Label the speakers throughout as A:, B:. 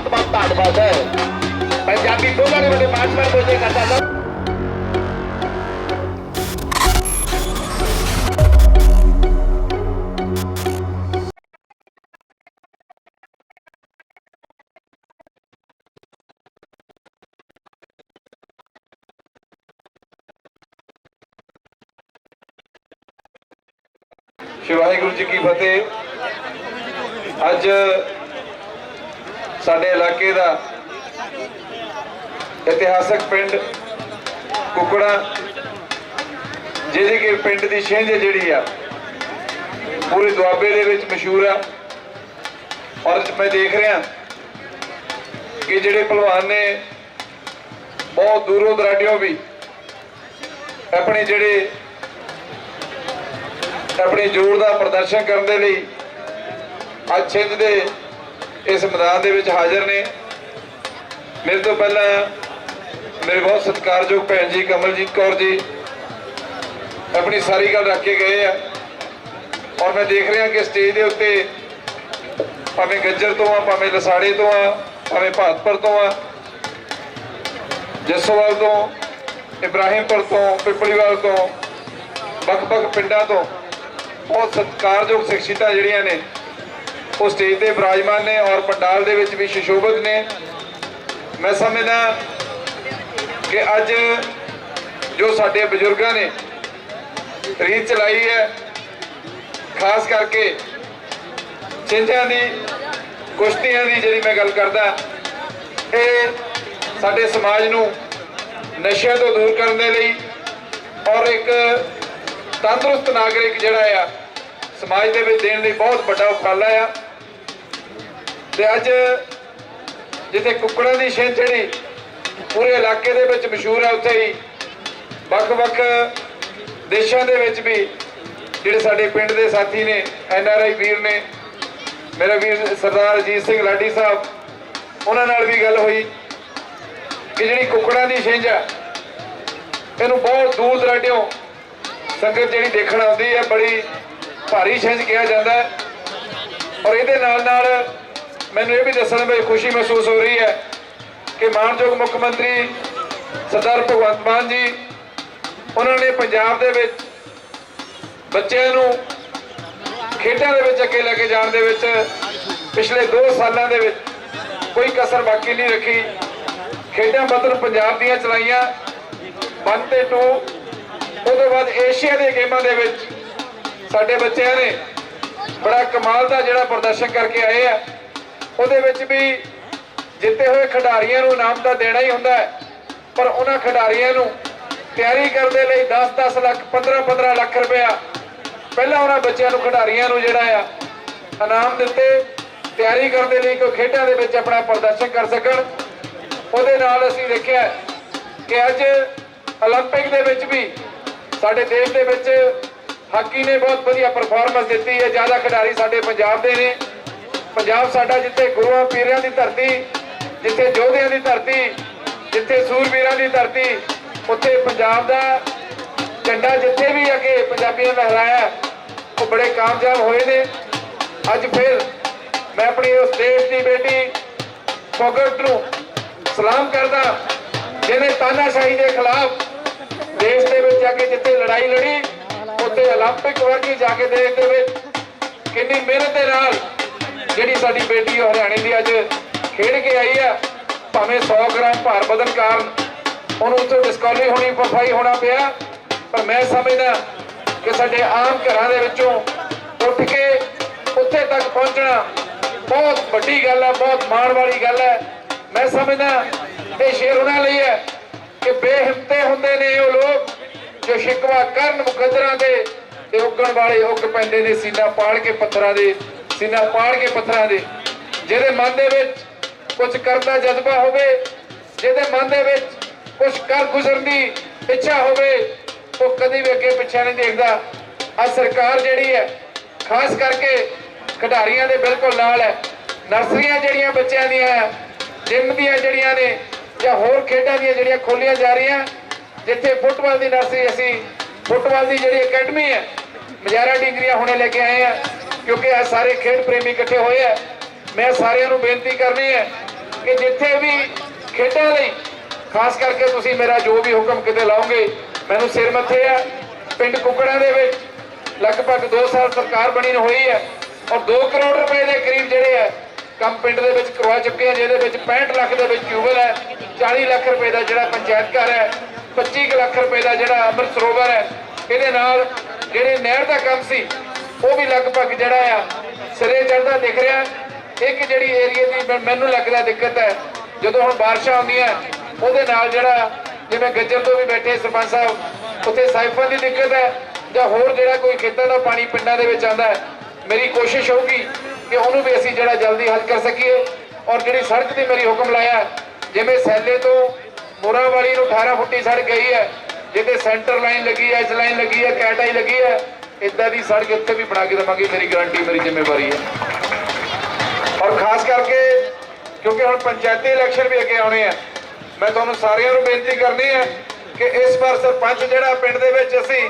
A: महात्मा ताडबा साहेब पंजाबी बोलण्यामध्ये पाच बार बोलते करताना
B: श्री वाहेगुरु जी की फतेह। आज ਸਾਡੇ ਇਲਾਕੇ ਦਾ ਇਤਿਹਾਸਕ ਪਿੰਡ ਕੁਕੜਾ, ਜਿਹਦੇ ਕਿ ਪਿੰਡ ਦੀ ਛਿੰਝ ਜਿਹੜੀ ਆ, ਪੂਰੇ ਦੁਆਬੇ ਦੇ ਵਿੱਚ ਮਸ਼ਹੂਰ ਆ। ਔਰ ਮੈਂ ਦੇਖ ਰਿਹਾ ਕਿ ਜਿਹੜੇ ਪਹਿਲਵਾਨ ਨੇ ਬਹੁਤ ਦੂਰੋਂ ਦਰਾਡਿਓਂ ਵੀ ਆਪਣੇ ਜਿਹੜੇ ਆਪਣੇ ਜੋਰ ਦਾ ਪ੍ਰਦਰਸ਼ਨ ਕਰਨ ਦੇ ਲਈ ਅੱਜ ਛਿੰਝ ਦੇ ਇਸ ਮੈਦਾਨ ਦੇ ਵਿੱਚ ਹਾਜ਼ਰ ਨੇ। ਮੇਰੇ ਤੋਂ ਪਹਿਲਾਂ ਮੇਰੇ ਬਹੁਤ ਸਤਿਕਾਰਯੋਗ ਭੈਣ ਜੀ ਕਮਲਜੀਤ ਕੌਰ ਜੀ, ਆਪਣੀ ਸਾਰੀ ਗੱਲ ਰੱਖ ਕੇ ਗਏ ਆ। ਔਰ ਮੈਂ ਦੇਖ ਰਿਹਾ ਕਿ ਸਟੇਜ ਦੇ ਉੱਤੇ ਭਾਵੇਂ ਗੱਜਰ ਤੋਂ ਆ, ਭਾਵੇਂ ਲਸਾੜੇ ਤੋਂ ਆ, ਭਾਵੇਂ ਭਾਤਪੁਰ ਤੋਂ ਆ, ਜੱਸੋਵਾਲ ਤੋਂ, ਇਬਰਾਹਿਮਪੁਰ ਤੋਂ, ਪਿਪਲੀਵਾਲ ਤੋਂ, ਵੱਖ-ਵੱਖ ਪਿੰਡਾਂ ਤੋਂ ਬਹੁਤ ਸਤਿਕਾਰਯੋਗ ਸ਼ਖਸੀਅਤਾਂ ਜਿਹੜੀਆਂ ਨੇ ਉਹ ਸਟੇਜ ਤੇ ਬਿਰਾਜਮਾਨ ਨੇ ਔਰ ਪੰਡਾਲ ਦੇ ਵਿੱਚ ਵੀ ਸ਼ਿਸ਼ੋਭਤ ਨੇ। ਮੈਂ ਸਮਝਦਾ ਕਿ ਅੱਜ ਜੋ ਸਾਡੇ ਬਜ਼ੁਰਗਾਂ ਨੇ ਰੀਤ ਚਲਾਈ ਹੈ, ਖਾਸ ਕਰਕੇ ਚਿੰਝਾਂ ਦੀ, ਕੁਸ਼ਤੀਆਂ ਦੀ ਜਿਹੜੀ ਮੈਂ ਗੱਲ ਕਰਦਾ ਇਹ ਸਾਡੇ ਸਮਾਜ ਨੂੰ ਨਸ਼ਿਆਂ ਤੋਂ ਦੂਰ ਕਰਨ ਦੇ ਲਈ ਔਰ ਇੱਕ ਤੰਦਰੁਸਤ ਨਾਗਰਿਕ ਜਿਹੜਾ ਆ, ਸਮਾਜ ਦੇ ਵਿੱਚ ਦੇਣ ਲਈ ਬਹੁਤ ਵੱਡਾ ਉਪਰਾਲਾ ਆ। ਤੇ ਅੱਜ ਜਿੱਥੇ ਕੁੱਕੜਾਂ ਦੀ ਛਿੰਝ ਜਿਹੜੀ ਪੂਰੇ ਇਲਾਕੇ ਦੇ ਵਿੱਚ ਮਸ਼ਹੂਰ ਹੈ, ਉੱਥੇ ਹੀ ਵੱਖ-ਵੱਖ ਦੇਸ਼ਾਂ ਦੇ ਵਿੱਚ ਵੀ ਜਿਹੜੇ ਸਾਡੇ ਪਿੰਡ ਦੇ ਸਾਥੀ ਨੇ, ਐਨ ਆਰ ਆਈ ਵੀਰ ਨੇ, ਮੇਰਾ ਵੀਰ ਸਰਦਾਰ ਅਜੀਤ ਸਿੰਘ ਲਾਡੀ ਸਾਹਿਬ, ਉਹਨਾਂ ਨਾਲ ਵੀ ਗੱਲ ਹੋਈ ਕਿ ਜਿਹੜੀ ਕੁੱਕੜਾਂ ਦੀ ਛਿੰਝ ਆ ਇਹਨੂੰ ਬਹੁਤ ਦੂਰ ਦਰਾਡਿਓਂ ਸੰਗਤ ਜਿਹੜੀ ਦੇਖਣ ਆਉਂਦੀ ਹੈ, ਬੜੀ ਭਾਰੀ ਛਿੰਝ ਕਿਹਾ ਜਾਂਦਾ ਔਰ ਇਹਦੇ ਨਾਲ ਨਾਲ ਮੈਨੂੰ ਇਹ ਵੀ ਦੱਸਣ ਵਿੱਚ ਖੁਸ਼ੀ ਮਹਿਸੂਸ ਹੋ ਰਹੀ ਹੈ ਕਿ ਮਾਨਯੋਗ ਮੁੱਖ ਮੰਤਰੀ ਸਰਦਾਰ ਭਗਵੰਤ ਮਾਨ ਜੀ, ਉਹਨਾਂ ਨੇ ਪੰਜਾਬ ਦੇ ਵਿੱਚ ਬੱਚਿਆਂ ਨੂੰ ਖੇਡਾਂ ਦੇ ਵਿੱਚ ਅੱਗੇ ਲੈ ਕੇ ਜਾਣ ਦੇ ਵਿੱਚ ਪਿਛਲੇ 2 ਸਾਲਾਂ ਦੇ ਵਿੱਚ ਕੋਈ ਕਸਰ ਬਾਕੀ ਨਹੀਂ ਰੱਖੀ। ਖੇਡਾਂ ਮਤਲਬ ਪੰਜਾਬ ਦੀਆਂ ਚਲਾਈਆਂ। 1 ਤੇ 2 ਉਹਦੇ ਬਾਅਦ ਏਸ਼ੀਆ ਦੇ ਗੇਮਾਂ ਦੇ ਵਿੱਚ ਸਾਡੇ ਬੱਚਿਆਂ ਨੇ ਬੜਾ ਕਮਾਲ ਦਾ ਜਿਹੜਾ ਪ੍ਰਦਰਸ਼ਨ ਕਰਕੇ ਆਏ ਆ। ਉਹਦੇ ਵਿੱਚ ਵੀ ਜਿੱਤੇ ਹੋਏ ਖਿਡਾਰੀਆਂ ਨੂੰ ਇਨਾਮ ਤਾਂ ਦੇਣਾ ਹੀ ਹੁੰਦਾ ਹੈ ਪਰ ਉਹਨਾਂ ਖਿਡਾਰੀਆਂ ਨੂੰ ਤਿਆਰੀ ਕਰਨ ਦੇ ਲਈ 10-10 ਲੱਖ 15-15 ਲੱਖ ਰੁਪਇਆ ਪਹਿਲਾਂ ਉਹਨਾਂ ਬੱਚਿਆਂ ਨੂੰ ਖਿਡਾਰੀਆਂ ਨੂੰ ਜਿਹੜਾ ਆ ਇਨਾਮ ਦਿੱਤੇ ਤਿਆਰੀ ਕਰਨ ਦੇ ਲਈ ਕੋਈ ਖੇਡਾਂ ਦੇ ਵਿੱਚ ਆਪਣਾ ਪ੍ਰਦਰਸ਼ਨ ਕਰ ਸਕਣ ਉਹਦੇ ਨਾਲ ਅਸੀਂ ਦੇਖਿਆ ਕਿ ਅੱਜ 올림픽 ਦੇ ਵਿੱਚ ਵੀ ਸਾਡੇ ਦੇਸ਼ ਦੇ ਵਿੱਚ ਹਾਕੀ ਨੇ ਬਹੁਤ ਵਧੀਆ ਪਰਫਾਰਮੈਂਸ ਦਿੱਤੀ ਹੈ ਜ਼ਿਆਦਾ ਖਿਡਾਰੀ ਸਾਡੇ ਪੰਜਾਬ ਦੇ ਨੇ ਪੰਜਾਬ ਸਾਡਾ ਜਿੱਥੇ ਗੁਰੂਆਂ ਪੀਰਾਂ ਦੀ ਧਰਤੀ ਜਿੱਥੇ ਯੋਧਿਆਂ ਦੀ ਧਰਤੀ ਜਿੱਥੇ ਸੂਰਬੀਰਾਂ ਦੀ ਧਰਤੀ ਉੱਥੇ ਪੰਜਾਬ ਦਾ ਝੰਡਾ ਜਿੱਥੇ ਵੀ ਅੱਗੇ ਪੰਜਾਬੀਆਂ ਨੇ ਲਹਿਰਾਇਆ ਉਹ ਬੜੇ ਕਾਮਯਾਬ ਹੋਏ ਨੇ ਅੱਜ ਫਿਰ ਮੈਂ ਆਪਣੀ ਉਸ ਦੇਸ਼ ਦੀ ਬੇਟੀ ਫੋਗਟ ਨੂੰ ਸਲਾਮ ਕਰਦਾ ਜਿਹਨੇ ਤਾਨਾਸ਼ਾਹੀ ਦੇ ਖਿਲਾਫ ਦੇਸ਼ ਦੇ ਵਿੱਚ ਜਾ ਕੇ ਜਿੱਥੇ ਲੜਾਈ ਲੜੀ ਉੱਥੇ 올림픽 ਵਰਗੀ ਜਾ ਕੇ ਦੇਸ਼ ਦੇ ਵਿੱਚ ਕਿੰਨੀ ਮਿਹਨਤ ਦੇ ਨਾਲ ਜਿਹੜੀ ਸਾਡੀ ਬੇਟੀ ਹਰਿਆਣੇ ਦੀ ਅੱਜ ਖੇਡ ਕੇ ਆਈ ਆ, ਭਾਵੇਂ 100 ਗ੍ਰਾਮ ਭਾਰ ਵਧਣ ਕਾਰਨ ਉਹਨੂੰ ਉੱਥੋਂ ਡਿਸਕੁਆਲੀ ਹੋਣੀ ਪਫਾਈ ਹੋਣਾ ਪਿਆ। ਪਰ ਮੈਂ ਸਮਝਦਾ ਕਿ ਸਾਡੇ ਆਮ ਘਰਾਂ ਦੇ ਵਿੱਚੋਂ ਉੱਠ ਕੇ ਉੱਥੇ ਤੱਕ ਪਹੁੰਚਣਾ ਬਹੁਤ ਵੱਡੀ ਗੱਲ ਹੈ ਬਹੁਤ ਮਾਣ ਵਾਲੀ ਗੱਲ ਹੈ ਮੈਂ ਸਮਝਦਾ ਇਹ ਸ਼ੇਰ ਉਹਨਾਂ ਲਈ ਹੈ ਕਿ ਬੇਹਿੰਮਤੇ ਹੁੰਦੇ ਨੇ ਉਹ ਲੋਕ ਜੋ ਸ਼ਿਕਵਾ ਕਰਨ ਮੁਕੱਦਰਾਂ ਦੇ ਤੇ ਉੱਗਣ ਵਾਲੇ ਉੱਗ ਪੈਂਦੇ ਨੇ ਸੀਨਾ ਪਾੜ ਕੇ ਪੱਥਰਾਂ ਦੇ ਸੀਨਾ ਪਾੜ ਕੇ ਪੱਥਰਾਂ ਦੇ, ਜਿਹਦੇ ਮਨ ਦੇ ਵਿੱਚ ਕੁਝ ਕਰਨ ਦਾ ਜਜ਼ਬਾ ਹੋਵੇ, ਜਿਹਦੇ ਮਨ ਦੇ ਵਿੱਚ ਕੁਝ ਕਰ ਗੁਜ਼ਰਨ ਦੀ ਇੱਛਾ ਹੋਵੇ, ਉਹ ਕਦੀ ਵੀ ਅੱਗੇ ਪਿੱਛੇ ਨਹੀਂ ਦੇਖਦਾ। ਆ ਸਰਕਾਰ ਜਿਹੜੀ ਹੈ, ਖਾਸ ਕਰਕੇ ਖਿਡਾਰੀਆਂ ਦੇ ਬਿਲਕੁਲ ਨਾਲ ਹੈ। ਨਰਸਰੀਆਂ ਜਿਹੜੀਆਂ ਬੱਚਿਆਂ ਦੀਆਂ ਜਿੰਮ ਦੀਆਂ ਜਿਹੜੀਆਂ ਨੇ, ਜਾਂ ਹੋਰ ਖੇਡਾਂ ਦੀਆਂ ਜਿਹੜੀਆਂ ਖੋਲੀਆਂ ਜਾ ਰਹੀਆਂ, ਜਿੱਥੇ ਫੁੱਟਬਾਲ ਦੀ ਨਰਸਰੀ, ਅਸੀਂ ਫੁੱਟਬਾਲ ਦੀ ਜਿਹੜੀ ਅਕੈਡਮੀ ਹੈ, ਮਜਾਰਾ ਡਿਗਰੀਆਂ ਹੁਣੇ ਲੈ ਕੇ ਆਏ ਆ ਕਿਉਂਕਿ ਇਹ ਸਾਰੇ ਖੇਡ ਪ੍ਰੇਮੀ ਇਕੱਠੇ ਹੋਏ ਆ। ਮੈਂ ਸਾਰਿਆਂ ਨੂੰ ਬੇਨਤੀ ਕਰਨੀ ਹੈ ਕਿ ਜਿੱਥੇ ਵੀ ਖੇਡਾਂ ਲਈ, ਖਾਸ ਕਰਕੇ ਤੁਸੀਂ ਮੇਰਾ ਜੋ ਵੀ ਹੁਕਮ ਕਿਤੇ ਲਾਓਗੇ, ਮੈਨੂੰ ਸਿਰ ਮੱਥੇ ਆ। ਪਿੰਡ ਕੁਕੜਾਂ ਦੇ ਵਿੱਚ ਲਗਭਗ 2 ਸਾਲ ਸਰਕਾਰ ਬਣੀ ਨੂੰ ਹੋਈ ਹੈ ਔਰ 2 ਕਰੋੜ ਰੁਪਏ ਦੇ ਕਰੀਬ ਜਿਹੜੇ ਹੈ ਕੰਮ ਪਿੰਡ ਦੇ ਵਿੱਚ ਕਰਵਾ ਚੁੱਕੇ ਆ, ਜਿਹਦੇ ਵਿੱਚ 65 ਲੱਖ ਦੇ ਵਿੱਚ ਟਿਊਬਲ ਹੈ 40 ਲੱਖ ਰੁਪਏ ਦਾ ਜਿਹੜਾ ਪੰਚਾਇਤ ਘਰ ਹੈ 25 ਕੁ ਲੱਖ ਰੁਪਏ ਦਾ ਜਿਹੜਾ ਅੰਮ੍ਰਿਤ ਸਰੋਵਰ ਹੈ, ਇਹਦੇ ਨਾਲ ਜਿਹੜੇ ਨਹਿਰ ਦਾ ਕੰਮ ਸੀ ਉਹ ਵੀ ਲਗਭਗ ਜਿਹੜਾ ਆ, ਸਿਰੇ ਚੜਦਾ ਦਿਖ ਰਿਹਾ। ਇੱਕ ਜਿਹੜੀ ਏਰੀਏ ਦੀ ਮੈਂ- ਮੈਨੂੰ ਲੱਗਦਾ ਦਿੱਕਤ ਹੈ, ਜਦੋਂ ਹੁਣ ਬਾਰਿਸ਼ਾਂ ਆਉਂਦੀਆਂ, ਉਹਦੇ ਨਾਲ ਜਿਹੜਾ ਜਿਵੇਂ ਗੱਜਰ ਤੋਂ ਵੀ ਬੈਠੇ ਸਰਪੰਚ ਸਾਹਿਬ, ਉੱਥੇ ਸਾਈਫਾਂ ਦੀ ਦਿੱਕਤ ਹੈ, ਜਾਂ ਹੋਰ ਜਿਹੜਾ ਕੋਈ ਖੇਤਾਂ ਦਾ ਪਾਣੀ ਪਿੰਡਾਂ ਦੇ ਵਿੱਚ ਆਉਂਦਾ ਮੇਰੀ ਕੋਸ਼ਿਸ਼ ਹੋਊਗੀ ਕਿ ਉਹਨੂੰ ਵੀ ਅਸੀਂ ਜਿਹੜਾ ਜਲਦੀ ਹੱਲ ਕਰ ਸਕੀਏ। ਔਰ ਜਿਹੜੀ ਸੜਕ ਦੀ ਮੇਰੀ ਹੁਕਮ ਲਾਇਆ ਜਿਵੇਂ ਸੈਲੇ ਤੋਂ ਮੋਰਾਵਾਲੀ ਨੂੰ 18 ਫੁੱਟੀ ਸੜਕ ਗਈ ਹੈ ਜਿੱਥੇ ਸੈਂਟਰ ਲਾਈਨ ਲੱਗੀ ਹੈ, ਇਸ ਲਾਈਨ ਲੱਗੀ ਹੈ, ਕੈਟ ਆਈ ਲੱਗੀ ਹੈ ਇਦਾਂ ਦੀ ਸੜਕ ਇੱਥੇ ਵੀ ਬਣਾ ਕੇ ਦੇਵਾਂਗੇ, ਮੇਰੀ ਗਾਰੰਟੀ ਮੇਰੀ ਜ਼ਿੰਮੇਵਾਰੀ ਹੈ। ਔਰ ਖਾਸ ਕਰਕੇ, ਕਿਉਂਕਿ ਹੁਣ ਪੰਚਾਇਤੀ ਇਲੈਕਸ਼ਨ ਵੀ ਅੱਗੇ ਆਉਣੇ ਆ, ਮੈਂ ਤੁਹਾਨੂੰ ਸਾਰਿਆਂ ਨੂੰ ਬੇਨਤੀ ਕਰਨੀ ਹੈ ਕਿ ਇਸ ਵਾਰ ਸਰਪੰਚ ਜਿਹੜਾ ਪਿੰਡ ਦੇ ਵਿੱਚ ਅਸੀਂ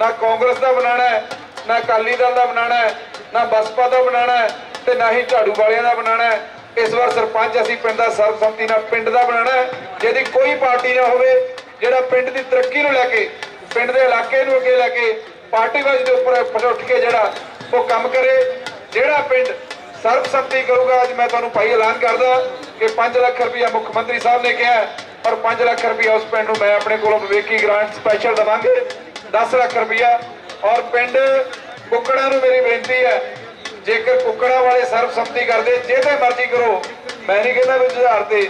B: ਨਾ ਕਾਂਗਰਸ ਦਾ ਬਣਾਉਣਾ ਹੈ, ਨਾ ਅਕਾਲੀ ਦਲ ਦਾ ਬਣਾਉਣਾ ਹੈ, ਨਾ ਬਸਪਾ ਦਾ ਬਣਾਉਣਾ ਹੈ ਤੇ ਨਾ ਹੀ ਝਾੜੂ ਵਾਲਿਆਂ ਦਾ ਬਣਾਉਣਾ ਹੈ, ਇਸ ਵਾਰ ਸਰਪੰਚ ਅਸੀਂ ਪਿੰਡ ਦਾ ਸਰਬਸੰਮਤੀ ਨਾਲ ਪਿੰਡ ਦਾ ਬਣਾਉਣਾ ਹੈ, ਜਿਹਦੀ ਕੋਈ ਪਾਰਟੀ ਨਾ ਹੋਵੇ, ਜਿਹੜਾ ਪਿੰਡ ਦੀ ਤਰੱਕੀ ਨੂੰ ਲੈ ਕੇ, ਪਿੰਡ ਦੇ ਇਲਾਕੇ ਨੂੰ ਅੱਗੇ ਲੈ ਕੇ ਪਾਰਟੀ ਵਾਜ ਦੇ ਉੱਪਰ ਉੱਪਰ ਉੱਠ ਕੇ ਜਿਹੜਾ ਉਹ ਕੰਮ ਕਰੇ, ਜਿਹੜਾ ਪਿੰਡ ਸਰਬਸੰਮਤੀ ਕਰੂਗਾ, ਅੱਜ ਮੈਂ ਤੁਹਾਨੂੰ ਭਾਈ ਐਲਾਨ ਕਰਦਾ ਕਿ 5 ਲੱਖ ਰੁਪਇਆ ਮੁੱਖ ਮੰਤਰੀ ਸਾਹਿਬ ਨੇ ਕਿਹਾ ਔਰ 5 ਲੱਖ ਰੁਪਇਆ ਉਸ ਪਿੰਡ ਨੂੰ ਮੈਂ ਆਪਣੇ ਕੋਲੋਂ ਵਿਵੇਕੀ ਗ੍ਰਾਂਟ ਸਪੈਸ਼ਲ ਦਵਾਂਗੇ। 10 ਲੱਖ ਰੁਪਇਆ ਔਰ ਪਿੰਡ ਕੁੱਕੜਾਂ ਨੂੰ ਮੇਰੀ ਬੇਨਤੀ ਹੈ, ਜੇਕਰ ਕੁੱਕੜਾਂ ਵਾਲੇ ਸਰਬਸੰਮਤੀ ਕਰਦੇ, ਜਿਹਦੇ ਮਰਜ਼ੀ ਕਰੋ, ਮੈਂ ਨਹੀਂ ਕਹਿੰਦਾ ਵੀ ਜੁਝਾਰ ਤੇ।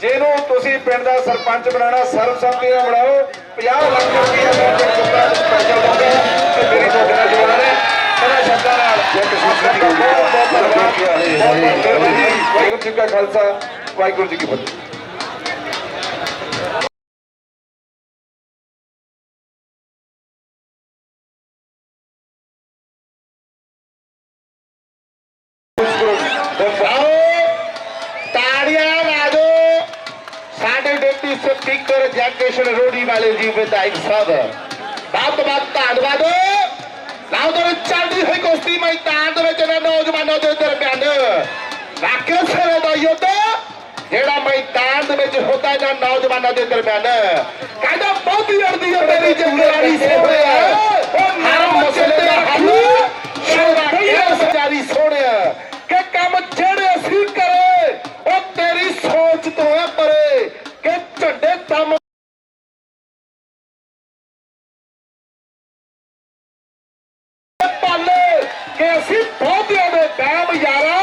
B: ਜਿਹਨੂੰ ਤੁਸੀਂ ਪਿੰਡ ਦਾ ਸਰਪੰਚ ਬਣਾਉਣਾ, ਸਰਬਸੰਮਤੀ ਨਾਲ ਬਣਾਓ 50 ਲੱਖ ਰੁਪਇਆ ਮੈਂ ਪਿੰਡ ਕੁੱਕੜਾਂ ਨੂੰ ਸਪੈਸ਼ਲ ਦਵਾਂਗਾ ਤੇ ਮੇਰੀ ਤੁਹਾਡੇ ਨਾਲ ਜਵਾਨ ਹੈ ਇਹਨਾਂ ਸ਼ਬਦਾਂ ਨਾਲ ਬਹੁਤ ਬਹੁਤ ਧੰਨਵਾਦ। ਬਹੁਤ ਬਹੁਤ ਮਿਹਰਬਾਨੀ ਵਾਹਿਗੁਰੂ ਜੀ ਕਾ ਖਾਲਸਾ। ਵਾਹਿਗੁਰੂ ਜੀ ਕੀ ਫਤਿਹ।
A: ਡਿਪਟੀ ਸਪੀਕਰ ਰੋੜੀ ਵਾਲੇ ਜੀ ਵਿਧਾਇਕ ਸਾਹਿਬ ਬਹੁਤ ਬਹੁਤ ਧੰਨਵਾਦ। ਲਾਓ ਦਰ ਚੱਲਦੀ ਹੋਈ ਕੁਸ਼ਤੀ ਮੈਦਾਨ ਦੇ ਵਿੱਚ ਇਹਨਾਂ ਨੌਜਵਾਨਾਂ ਦੇ ਦਰਮਿਆਨ ਵਾਕਿਆ ਸਿਰੇ ਦਾ ਯੁੱਧ, ਜਿਹੜਾ ਮੈਦਾਨ ਦੇ ਵਿੱਚ ਹੁੰਦਾ ਇਹਨਾਂ ਨੌਜਵਾਨਾਂ ਦੇ ਦਰਮਿਆਨ ਕਹਿੰਦਾ ਬਹੁਤੀ ਅੜਦੀ ਹੈ ਮੇਰੀ ਜ਼ਿੰਮੇਵਾਰੀ ਸੋਹਣਿਆ ਅਸੀਂ ਬਹੁਤਿਆਂ ਦੇ ਬੈਮ ਯਾਰਾ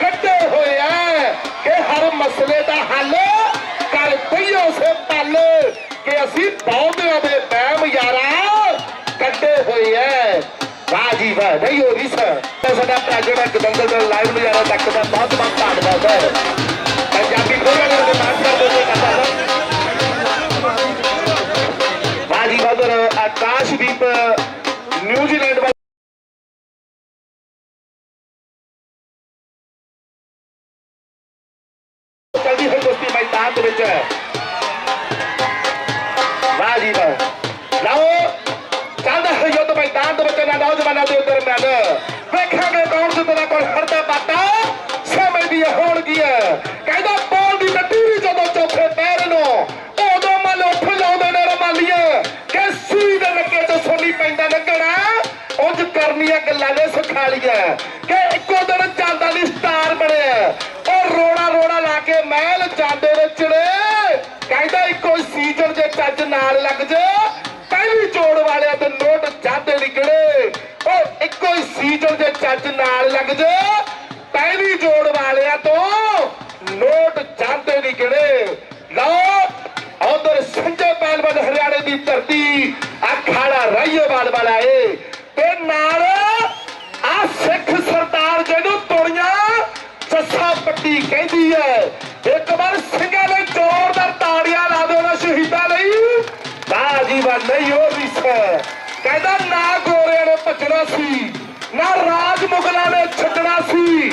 A: ਕੱਢੇ ਹੋਏ ਆ ਕਿ ਹਰ ਮਸਲੇ ਦਾ ਹੱਲ ਕਰ ਪਈਓ ਸੇ ਪਾਲੇ ਕਿ ਅਸੀਂ ਬਹੁਤਿਆਂ ਦੇ ਬੈਮ ਯਾਰਾ ਕੱਢੇ ਹੋਏ ਆ। ਵਾਹ ਜੀ ਵਾਹ, ਨਹੀਂ ਹੋ ਰਹੀ ਸਰ। ਤੇ ਸਾਡਾ ਭਰਾ ਜਿਹੜਾ ਦਾ ਲਾਈਵ ਨਜ਼ਾਰਾ ਤੱਕ ਦਾ ਬਹੁਤ ਬਹੁਤ ਧੰਨਵਾਦ ਹੈ ਪੰਜਾਬੀ ਖੋਲ੍ਹਣ ਦੇ ਮਾਸਟਰ ਬੋਲੇ ਕਰਦਾ ਸਰ। ਵਾਹ ਜੀ ਵਾਹ ਆਕਾਸ਼ਦੀਪ ਨਿਊਜ਼ੀਲੈਂਡ ਵਿੱਚ ਵਾਹ ਜੀ ਵਾਹ। ਲਓ। ਚੱਲਦਾ ਹੈ ਯੁੱਧ ਮੈਦਾਨ ਦੇ ਵਿੱਚ ਇਹਨਾਂ ਨੌਜਵਾਨਾਂ ਦੇ ਦਰਮਿਆਨ ਵੇਖਾਂਗੇ ਕੌਣ ਜਿੱਤਦਾ ਕੋਲ ਹਰਦਾ ਬਾਟਾ ਸਮੇਂ ਦੀ ਹੋਣਗੀਆਂ ਕਹਿੰਦਾ ਬੋਲ ਦੀ ਗੱਡੀ ਵੀ ਜਦੋਂ ਚੌਥੇ ਪੈਰ ਨੂੰ ਉਦੋਂ ਮਲ ਉੱਠ ਲਾਉਂਦੇ ਨੇ ਰਮਾਲੀਆਂ ਕਿ ਸੂਈ ਦੇ ਲੱਗੇ ਤੋਂ ਸੋਨੀ ਪੈਂਦਾ ਲੱਗਣਾ। ਉਂਝ ਕਰਨੀਆਂ ਗੱਲਾਂ ਨੇ ਸੁਖਾਲੀਆਂ ਵਾਲਿਆਂ ਤੋਂ ਨੋਟ ਜਾਂਦੇ ਨਿਕਲੇ ਲਓ ਉਧਰ ਸੰਜੇ ਪਹਿਲਵਾਨ ਹਰਿਆਣੇ ਦੀ ਧਰਤੀ, ਅਖਾੜਾ ਰਾਈਏਵਾਲ ਵਾਲਾ ਏ ਤੇ ਨਾਲ ਆ ਸਿੱਖ ਸਰਦਾਰ ਜਿਹਨੂੰ ਤੋੜੀਆਂ, ਜੱਸਾ ਪੱਟੀ ਕਹਿੰਦੀ ਹੈ। ਇੱਕ ਵਾਰ ਸਿੰਘਾਂ ਨੇ ਜ਼ੋਰਦਾਰ ਤਾੜੀਆਂ ਲਾ ਦਿਓ ਨਾ ਸ਼ਹੀਦਾਂ ਲਈ। ਵਾਹ ਜੀ ਵਾਹ ਨਹੀਂ ਹੋ ਰਹੀ ਸਰ ਕਹਿੰਦਾ ਨਾ ਗੋਰਿਆਂ ਨੇ ਭੱਜਣਾ ਸੀ, ਨਾ ਰਾਜ ਮੁਗਲਾਂ ਨੇ ਛੱਡਣਾ ਸੀ।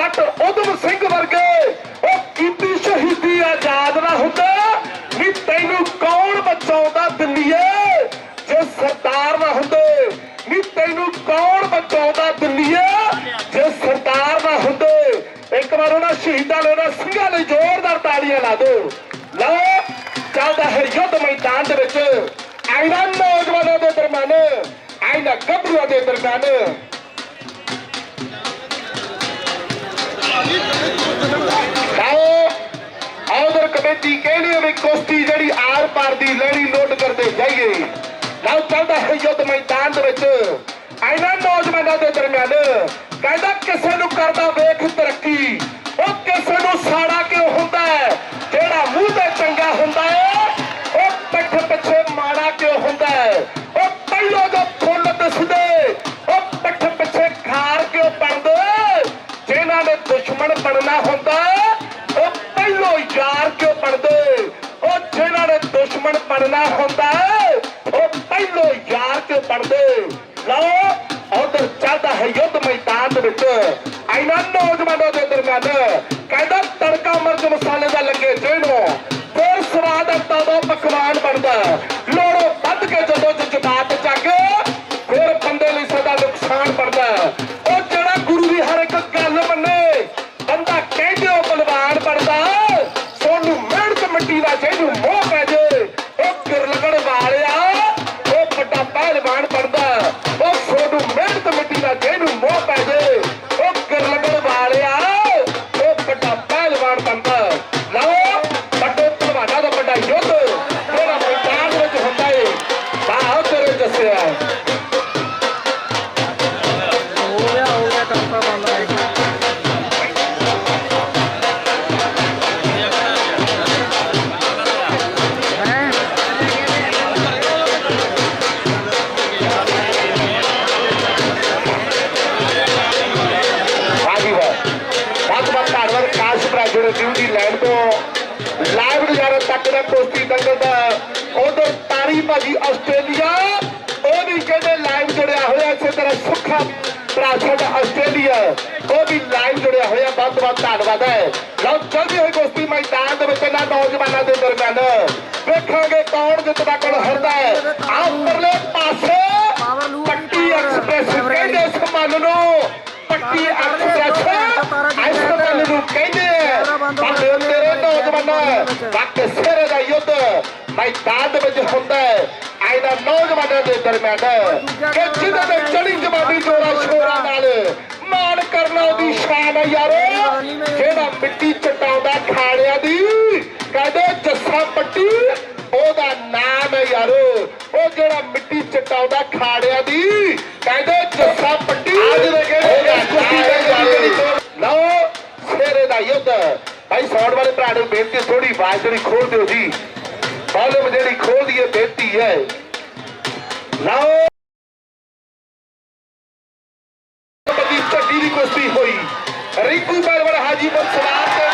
A: ਜੱਟ ਉਦਮ ਸਿੰਘ ਵਰਗੇ। ਉਹ ਕੀਤੀ ਸ਼ਹੀਦੀ ਆਜ਼ਾਦ ਨਾ ਹੁੰਦਾ ਵੀ ਤੈਨੂੰ ਕੌਣ ਬਚਾਉਂਦਾ ਦਿੱਲੀਏ? ਜੇ ਸਰਦਾਰ ਨਾ ਹੁੰਦੇ ਵੀ ਤੈਨੂੰ ਕੌਣ ਬਚਾਉਂਦਾ ਦਿੱਲੀਏ? ਜੇ ਸਰਦਾਰ ਨਾ ਹੁੰਦੇ, ਇੱਕ ਵਾਰ ਉਹਨਾਂ ਸ਼ਹੀਦਾਂ ਲਈ, ਉਹਨਾਂ ਸਿੰਘਾਂ ਲਈ ਜ਼ੋਰਦਾਰ ਤਾੜੀਆਂ ਲਾ ਦਿਓ। ਲਓ, ਚੱਲਦਾ ਹੈ ਯੁੱਧ ਮੈਦਾਨ ਦੇ ਵਿੱਚ। ਆਇਨਾਂ ਨੌਜਵਾਨਾਂ ਦੇ ਦਰਮਿਆਨ ਆਇਨਾਂ ਗੱਭਰੂਆਂ ਦੇ ਦਰਮਿਆਨ। ਆਉਦਰ ਕਮੇਟੀ ਕਹਿੰਦੀ ਵੀ ਕੁਸ਼ਤੀ ਜਿਹੜੀ ਆਰ ਪਾਰ ਦੀ ਲੈਣੀ ਨੋਟ ਕਰਦੇ ਜਾਈਏ। ਲਓ, ਚੱਲਦਾ ਹੈ ਯੁੱਧ ਮੈਦਾਨ ਦੇ ਵਿੱਚ। ਇਹਨਾਂ ਨੌਜਵਾਨਾਂ ਦੇ ਦਰਮਿਆਨ ਕਹਿੰਦਾ ਕਿਸੇ ਨੂੰ ਕਰਦਾ ਵੇਖ ਤਰੱਕੀ, ਉਹ ਕਿਸੇ ਨੂੰ ਸਾੜਾ ਕਿਉਂ ਹੁੰਦਾ ਜਿਹੜਾ ਮੂੰਹ ਤੇ ਚੰਗਾ ਹੁੰਦਾ ਦੁਸ਼ਮਣ ਬਣਨਾ ਹੁੰਦਾ ਉਹ ਪਹਿਲੋਂ ਯਾਰ ਕਿਉਂ ਬਣਦੇ ਲਓ ਉਧਰ ਚੱਲਦਾ ਹੈ ਯੁੱਧ ਮੈਦਾਨ ਦੇ ਵਿੱਚ ਇਹਨਾਂ ਨੌਜਵਾਨਾਂ ਦੇ ਭਾਜੀ ਆਸਟ੍ਰੇਲੀਆ। ਉਹ ਵੀ ਕਹਿੰਦੇ ਲਾਈਵ ਜੁੜਿਆ ਹੋਇਆ ਇਸੇ ਤਰ੍ਹਾਂ ਸੁੱਖਾ ਭਰਾ ਸਾਡਾ ਆਸਟ੍ਰੇਲੀਆ। ਉਹ ਵੀ ਲਾਈਵ ਜੁੜਿਆ ਹੋਇਆ, ਬਹੁਤ ਬਹੁਤ ਧੰਨਵਾਦ ਹੈ। ਲਓ ਚੱਲਦੀ ਹੋਈ ਕੁਸ਼ਤੀ ਮੈਦਾਨ ਦੇ ਵਿੱਚ ਇਹਨਾਂ ਨੌਜਵਾਨਾਂ ਦੇ ਦਰਮਿਆਨ। ਵੇਖਾਂਗੇ ਕੌਣ ਜਿੱਤਦਾ ਕੋਲ ਹਰਦਾ ਹੈ। ਆਹ ਉੱਪਰਲੇ ਪਾਸੇ ਪੱਟੀ ਐਕਸਪ੍ਰੈਸ ਕਹਿੰਦੇ ਇਸ ਮਨ ਨੂੰ। ਪੱਟੀ ਐਕਸਪ੍ਰੈਸ ਇਸ ਮਨ ਨੂੰ ਕਹਿੰਦੇ ਆ ਤੇਰੇ ਨੌਜਵਾਨਾਂ ਵਕਤ ਸਿਰੇ ਦਾ ਯੁੱਧ। ਮੈਦਾਨ ਦੇ ਵਿੱਚ ਹੁੰਦਾ ਹੈ। ਆਇਨਾ ਨੌਜਵਾਨਾਂ ਦੇ ਦਰਮਿਆਨ ਕਿ ਜਿਹਦੇ ਤੇ ਚੜੀ ਜਵਾਨੀ ਜੋਰਾ ਸ਼ੋਰਾ ਨਾਲ ਮਾਣ ਕਰਨਾ ਉਹਦੀ ਸ਼ਾਨ ਹੈ ਯਾਰੋ। ਜਿਹੜਾ ਮਿੱਟੀ ਚਟਾਉਂਦਾ ਖਾੜਿਆਂ ਦੀ ਕਹਿੰਦੇ ਜੱਸਾ ਪੱਟੀ ਉਹਦਾ ਨਾਮ ਹੈ ਯਾਰੋ। ਉਹ ਜਿਹੜਾ ਮਿੱਟੀ ਚਟਾਉਂਦਾ ਖਾੜਿਆਂ ਦੀ ਕਹਿੰਦੇ ਜੱਸਾ ਪੱਟੀ। ਅੱਜ ਦੇ ਕਿਹੜੇ ਲਓ ਸ਼ੇਰੇ ਦਾ ਯੁੱਧ। ਭਾਈ ਸੌਣ ਵਾਲੇ ਭਰਾ ਨੂੰ ਬੇਨਤੀ ਥੋੜੀ ਆਵਾਜ਼ ਜਿਹੜੀ ਖੋਲ ਦਿਓ ਜੀ। ਵਾਲਿਊਮ ਜਿਹੜੀ ਖੋਲ ਦਈਏ ਬੇਨਤੀ ਹੈ। ਲਓ ਬੱਦੀ ਢੱਡੀ ਦੀ ਕੁਸ਼ਤੀ ਹੋਈ। ਰਿੰਕੂ ਬਲਵਰ ਹਾਜੀਪੁਰ ਸਵਾਰ ਦੇ